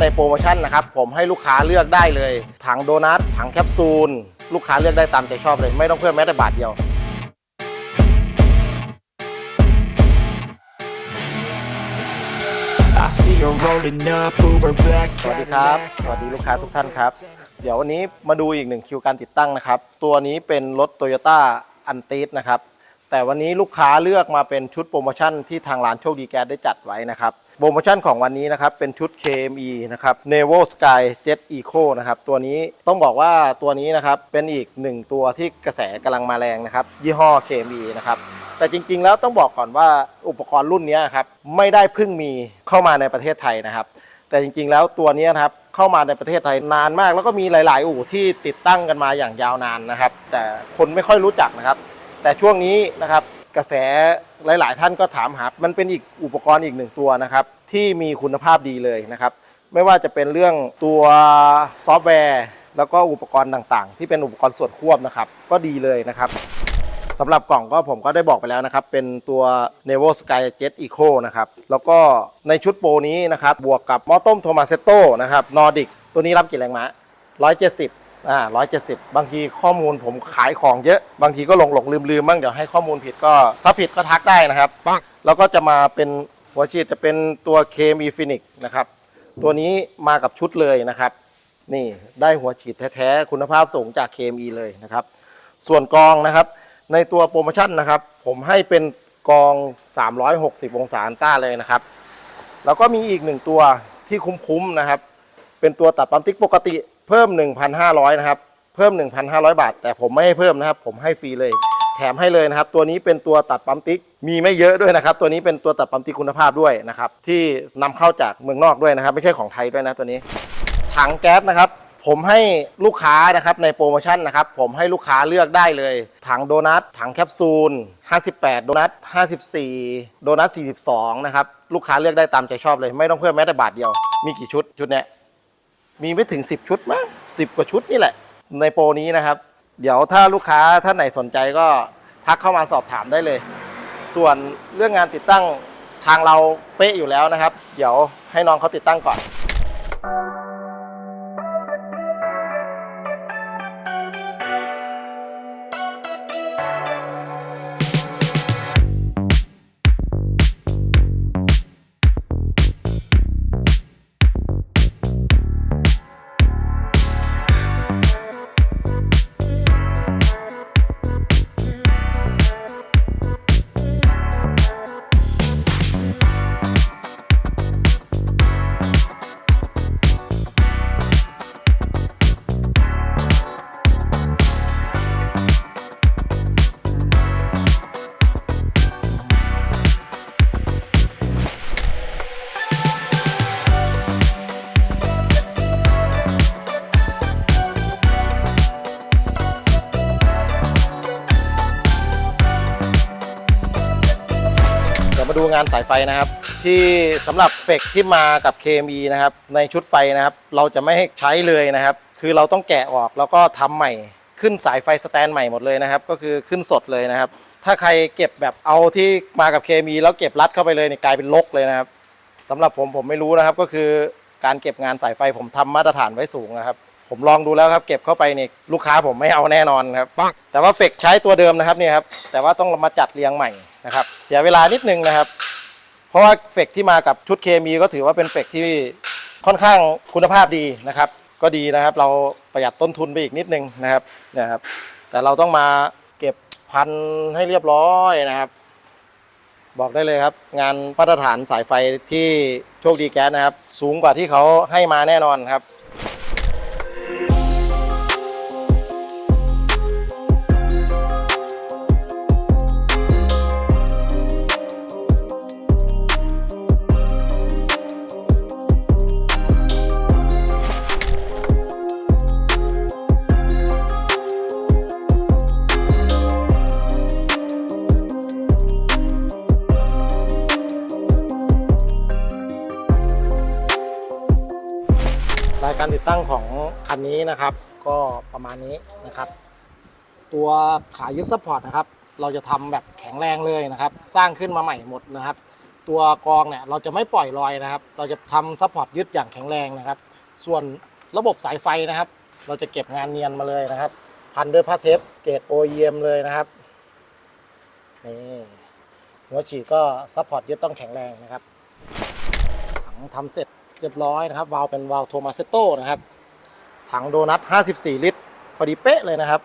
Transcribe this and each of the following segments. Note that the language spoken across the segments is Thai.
ในโปรโมชั่นนะครับผมให้ลูกค้าเลือกได้เลย ถังโดนัทถังแคปซูล ลูกค้าเลือกได้ตามใจชอบเลย ไม่ต้องเพิ่มแม้แต่บาทเดียว I see her rolling up, Uber black สวัสดีครับ สวัสดีลูกค้าทุกท่านครับ เดี๋ยววันนี้มาดูอีกหนึ่งคิวการติดตั้งนะครับ ตัวนี้เป็นรถ Toyota a n t i s นะครับ แต่วันนี้ลูกค้าเลือกมาเป็นชุดโปรโมชั่นที่ทางร้านโชคดีแก๊สได้จัดไว้นะครับ โปรโมชั่นของวันนี้นะครับ เป็นชุด KME นะครับ Nevo Sky Jet Eco นะครับ ตัวนี้ต้องบอกว่าตัวนี้นะครับ เป็นอีกหนึ่งตัวที่กระแสกำลังมาแรงนะครับ ยี่ห้อ KME นะครับ แต่จริงๆ แล้วต้องบอกก่อนว่าอุปกรณ์รุ่นนี้ครับไม่ได้เพิ่งมีเข้ามาในประเทศไทยนะครับ แต่จริงๆ แล้วตัวนี้นะครับเข้ามาในประเทศไทยนานมาก แล้วก็มีหลาย ๆ อู่ที่ติดตั้งกันมาอย่างยาวนานนะครับ แต่คนไม่ค่อยรู้จักนะครับ แต่ช่วงนี้นะครับกระแสหลาย ๆ ท่านก็ถามหา มันเป็นอีกอุปกรณ์อีกหนึ่งตัวนะครับที่มีคุณภาพดีเลยนะครับ ไม่ว่าจะเป็นเรื่องตัวซอฟต์แวร์ แล้วก็อุปกรณ์ต่างๆ ที่เป็นอุปกรณ์ส่วนควบนะครับ ก็ดีเลยนะครับสำหรับกล่องก็ผมก็ได้บอกไปแล้วนะครับ เป็นตัว n e v o Sky Jet Eco นะครับ แล้วก็ในชุดโปรนี้นะครับ บวกกับหม้อต้มโทมาเซโตนะครับนอร์ดิกตัวนี้รับกี่แรงม้า170 อ่า170บางทีข้อมูลผมขายของเยอะ บางทีก็หลงหลงลืมลืมๆบ้างเดี๋ยวให้ข้อมูลผิดก็ ถ้าผิดก็ทักได้นะครับ แล้วก็จะมาเป็นหัวฉีดจะเป็นตัว KME Phoenix นะครับ ตัวนี้มากับชุดเลยนะครับ นี่ได้หัวฉีดแท้ๆ คุณภาพสูงจาก KME เลยนะครับ ส่วนกองนะครับ ในตัวโปรโมชั่นนะครับ ผมให้เป็นกอง 360 องศาอันต้าเลยนะครับ แล้วก็มีอีกหนึ่งตัวที่คุ้มๆนะครับ เป็นตัวตัดปั๊มติ๊กปกติ เพิ่ม 1,500 นะครับ เพิ่ม 1,500 บาท แต่ผมไม่ให้เพิ่มนะครับ ผมให้ฟรีเลย แถมให้เลยนะครับ ตัวนี้เป็นตัวตัดปั๊มติ๊ก มีไม่เยอะด้วยนะครับ ตัวนี้เป็นตัวตัดปั๊มติ๊กคุณภาพด้วยนะครับ ที่นำเข้าจากเมืองนอกด้วยนะครับ ไม่ใช่ของไทยด้วยนะตัวนี้ ถังแก๊สนะครับ ผมให้ลูกค้านะครับในโปรโมชั่นนะครับ ผมให้ลูกค้าเลือกได้เลย ถังโดนัท ถังแคปซูล 58 โดนัท 54 โดนัท 42 นะครับ ลูกค้าเลือกได้ตามใจชอบเลย ไม่ต้องเพิ่มแม้แต่บาทเดียว มีกี่ชุด ชุดเนี้ย มีไม่ถึง 10 ชุดมั้งสิกว่าชุดนี่แหละ ในโปรนี้นะครับ เดี๋ยวถ้าลูกค้าท่านไหนสนใจก็ทักเข้ามาสอบถามได้เลย ส่วนเรื่องงานติดตั้งทางเราเป๊ะอยู่แล้วนะครับ เดี๋ยวให้น้องเขาติดตั้งก่อน งานสายไฟนะครับ ที่สำหรับเฟกที่มากับ KME นะครับ ในชุดไฟนะครับ เราจะไม่ให้ใช้เลยนะครับ คือเราต้องแกะออกแล้วก็ทำใหม่ ขึ้นสายไฟสแตนใหม่หมดเลยนะครับ ก็คือขึ้นสดเลยนะครับ ถ้าใครเก็บแบบเอาที่มากับ KME แล้วเก็บรัดเข้าไปเลยเนี่ยกลายเป็นลกเลยนะครับสำหรับผมผมไม่รู้นะครับก็คือการเก็บงานสายไฟผมทำมาตรฐานไว้สูงนะครับ ผมลองดูแล้วครับ เก็บเข้าไปเนี่ยลูกค้าผมไม่เอาแน่นอนครับ แต่ว่าเฟกใช้ตัวเดิมนะครับเนี่ยครับแต่ว่าต้องมาจัดเรียงใหม่นะครับ เสียเวลานิดนึงนะครับ เพราะว่าเฟกที่มากับชุดเคมีก็ถือว่าเป็นเฟกที่ค่อนข้างคุณภาพดีนะครับ ก็ดีนะครับ เราประหยัดต้นทุนไปอีกนิดนึงนะครับเนี่ยครับ แต่เราต้องมาเก็บพันให้เรียบร้อยนะครับ บอกได้เลยครับ งานมาตรฐานสายไฟที่โชคดีแก๊สนะครับ สูงกว่าที่เขาให้มาแน่นอนครับ รายการติดตั้งของคันนี้นะครับ ก็ประมาณนี้นะครับ ตัวขายึดซัพพอร์ตนะครับ เราจะทำแบบแข็งแรงเลยนะครับ สร้างขึ้นมาใหม่หมดนะครับ ตัวกองเนี่ยเราจะไม่ปล่อยลอยนะครับ เราจะทำซัพพอร์ตยึดอย่างแข็งแรงนะครับ ส่วนระบบสายไฟนะครับ เราจะเก็บงานเนียนมาเลยนะครับ พันด้วยผ้าเทปเกรด OEM เลยนะครับนี่หัวฉีดก็ซัพพอร์ตยึดต้องแข็งแรงนะครับถังทำเสร็จ เรียบร้อยนะครับ วาล์วเป็นวาล์วโทมาเซโต้นะครับ ถังโดนัท 54 ลิตร พอดีเป๊ะเลยนะครับ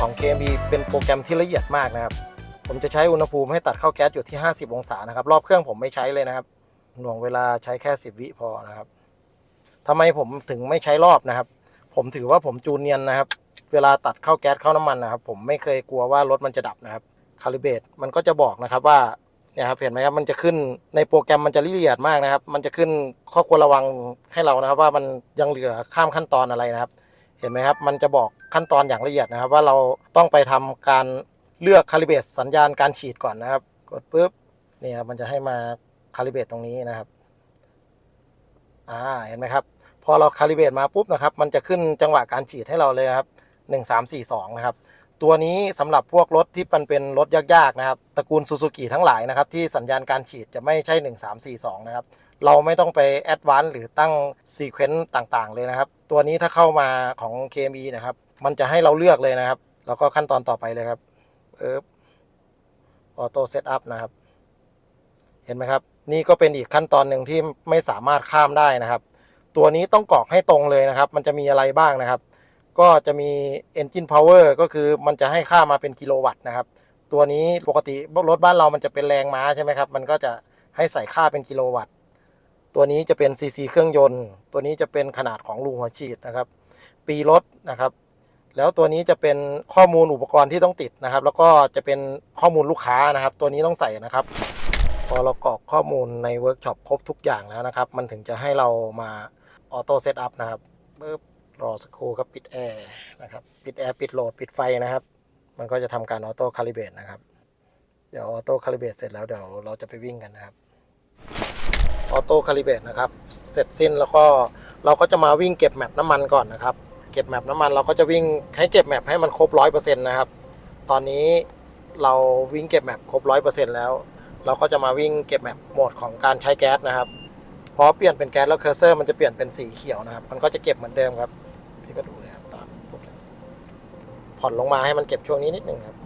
ของ KMB เป็นโปรแกรมที่ละเอียดมากนะครับ ผมจะใช้อุณหภูมิให้ตัดเข้าแก๊สอยู่ที่ 50 องศานะครับ รอบเครื่องผมไม่ใช้เลยนะครับ หน่วงเวลาใช้แค่ 10 วิพอนะครับทำไมผมถึงไม่ใช้รอบนะครับ ผมถือว่าผมจูนเนียนนะครับ เวลาตัดเข้าแก๊สเข้าน้ำมันนะครับ ผมไม่เคยกลัวว่ารถมันจะดับนะครับ คาลิเบตมันก็จะบอกนะครับว่าเนี่ยครับเห็นไหมครับมันจะขึ้นในโปรแกรมมันจะละเอียดมากนะครับ มันจะขึ้นข้อควรระวังให้เรานะครับ ว่ามันยังเหลือข้ามขั้นตอนอะไรนะครับ เห็นไหมครับ มันจะบอกขั้นตอนอย่างละเอียดนะครับ ว่าเราต้องไปทำการเลือกคาลิเบตสัญญาณการฉีดก่อนนะครับ กดปุ๊บเนี่ยครับมันจะให้มาคาลิเบตตรงนี้นะครับอ่าเห็นไหมครับ พอเราคาลิเบตมาปุ๊บนะครับ มันจะขึ้นจังหวะการฉีดให้เราเลยนะครับ1 3 4 2นะครับตัวนี้สำหรับพวกรถที่มันเป็นรถยากๆนะครับตระกูลซูซูกิทั้งหลายนะครับ ที่สัญญาณการฉีดจะไม่ใช่ 1 3 4 2นะครับ เราไม่ต้องไปแอดวานซ์หรือตั้งซีเควนต์ต่างๆ เลยนะครับ ตัวนี้ถ้าเข้ามาของ KME นะครับ มันจะให้เราเลือกเลยนะครับ แล้วก็ขั้นตอนต่อไปเลยครับเอิบออโต้เซตอัพนะครับ เห็นไหมครับ นี่ก็เป็นอีกขั้นตอนหนึ่งที่ไม่สามารถข้ามได้นะครับ ตัวนี้ต้องกรอกให้ตรงเลยนะครับ มันจะมีอะไรบ้างนะครับ ก็จะมี Engine Power ก็คือมันจะให้ค่ามาเป็นกิโลวัตต์นะครับ ตัวนี้ปกติรถบ้านเรามันจะเป็นแรงม้าใช่ไหมครับ มันก็จะให้ใส่ค่าเป็นกิโลวัตต์ ตัวนี้จะเป็นซีซีเครื่องยนต์ ตัวนี้จะเป็นขนาดของรูหัวฉีดนะครับ ปีรถนะครับ แล้วตัวนี้จะเป็นข้อมูลอุปกรณ์ที่ต้องติดนะครับ แล้วก็จะเป็นข้อมูลลูกค้านะครับ ตัวนี้ต้องใส่นะครับ พอเรากรอกข้อมูลในเวิร์กช็อปครบทุกอย่างแล้วนะครับ มันถึงจะให้เรามาออโต้เซตอัพนะครับปึ๊บรอสักครู่ครับปิดแอร์นะครับ ปิดแอร์ปิดโหลดปิดไฟนะครับ มันก็จะทำการออโต้คาลิเบตนะครับ เดี๋ยวออโต้คาลิเบตเสร็จแล้วเดี๋ยวเราจะไปวิ่งกันนะครับ โต้คาลิเบตนะครับ เสร็จสิ้นแล้วก็เราก็จะมาวิ่งเก็บแมปน้ำมันก่อนนะครับ เก็บแมปน้ำมันเราก็จะวิ่งให้เก็บแมปให้มันครบร้อยเปอร์เซ็นต์นะครับ ตอนนี้เราวิ่งเก็บแมปครบร้อยเปอร์เซ็นต์แล้ว เราก็จะมาวิ่งเก็บแมปโหมดของการใช้แก๊สนะครับพอเปลี่ยนเป็นแก๊สแล้วเคอร์เซอร์มันจะเปลี่ยนเป็นสีเขียวนะครับ มันก็จะเก็บเหมือนเดิมครับพี่ก็ดูเลยครับตามปุ๊บผ่อนลงมาให้มันเก็บช่วงนี้นิดนึงครับ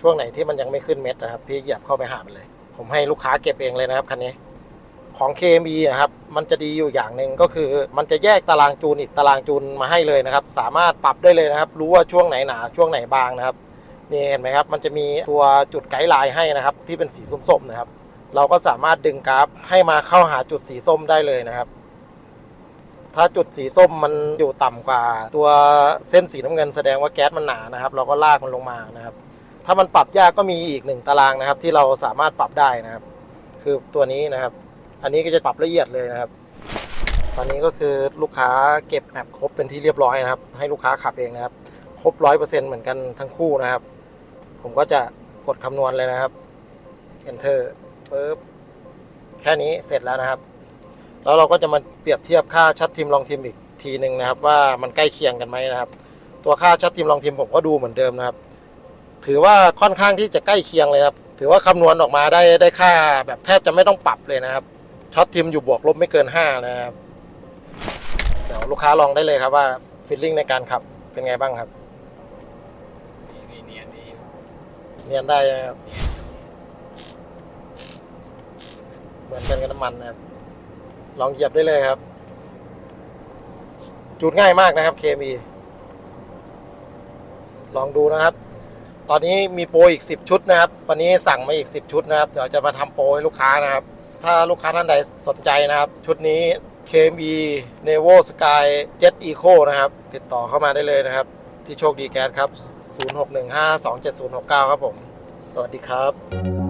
ช่วงไหนที่มันยังไม่ขึ้นเม็ดนะครับ พี่เหยียบเข้าไปหามันเลย ผมให้ลูกค้าเก็บเองเลยนะครับคันนี้ ของ KME อะครับ มันจะดีอยู่อย่างหนึ่งก็คือ มันจะแยกตารางจูนอีกตารางจูนมาให้เลยนะครับ สามารถปรับได้เลยนะครับ รู้ว่าช่วงไหนหนาช่วงไหนบางนะครับ นี่เห็นไหมครับ มันจะมีตัวจุดไกด์ไลน์ให้นะครับ ที่เป็นสีส้มๆนะครับ เราก็สามารถดึงกราฟให้มาเข้าหาจุดสีส้มได้เลยนะครับ ถ้าจุดสีส้มมันอยู่ต่ำกว่า ตัวเส้นสีน้ำเงินแสดงว่าแก๊สมันหนานะครับ เราก็ลากมันลงมานะครับ ถ้ามันปรับยากก็มีอีกหนึ่งตารางนะครับ ที่เราสามารถปรับได้นะครับ คือตัวนี้นะครับ อันนี้ก็จะปรับละเอียดเลยนะครับ ตอนนี้ก็คือลูกค้าเก็บแมปครบเป็นที่เรียบร้อยนะครับ ให้ลูกค้าขับเองนะครับครบร้อยเปอร์เซ็นต์เหมือนกันทั้งคู่นะครับ ผมก็จะกดคำนวณเลยนะครับ enter ปึ๊บแค่นี้เสร็จแล้วนะครับ แล้วเราก็จะมาเปรียบเทียบค่าชัดทีมลองทีมอีกทีหนึ่งนะครับ ว่ามันใกล้เคียงกันไหมนะครับ ตัวค่าชัดทีมลองทีมผมก็ดูเหมือนเดิมนะครับ ถือว่าค่อนข้างที่จะใกล้เคียงเลยครับ ถือว่าคำนวณออกมาได้ได้ค่าแบบแทบจะไม่ต้องปรับเลยนะครับ ช็อตทีมอยู่บวกลบไม่เกิน 5 นะครับเดี๋ยวลูกค้าลองได้เลยครับว่าฟิลลิ่งในการขับเป็นไงบ้างครับ นี่เนียนดีเนียนได้ไหมครับเหมือนกันกับน้ำมันนะครับ ลองเหยียบได้เลยครับ จูดง่ายมากนะครับ KME ลองดูนะครับตตอนนี้มีโปรอีก 10 ชุดนะครับ วันนี้สั่งมาอีก 10 ชุดนะครับ เดี๋ยวจะมาทำโปรให้ลูกค้านะครับ ถ้าลูกค้าท่านใดสนใจนะครับ ชุดนี้ KMB Nevo Sky Jet Eco นะครับ ติดต่อเข้ามาได้เลยนะครับ ที่โชคดีแก๊สครับ 0615277069 ครับผม สวัสดีครับ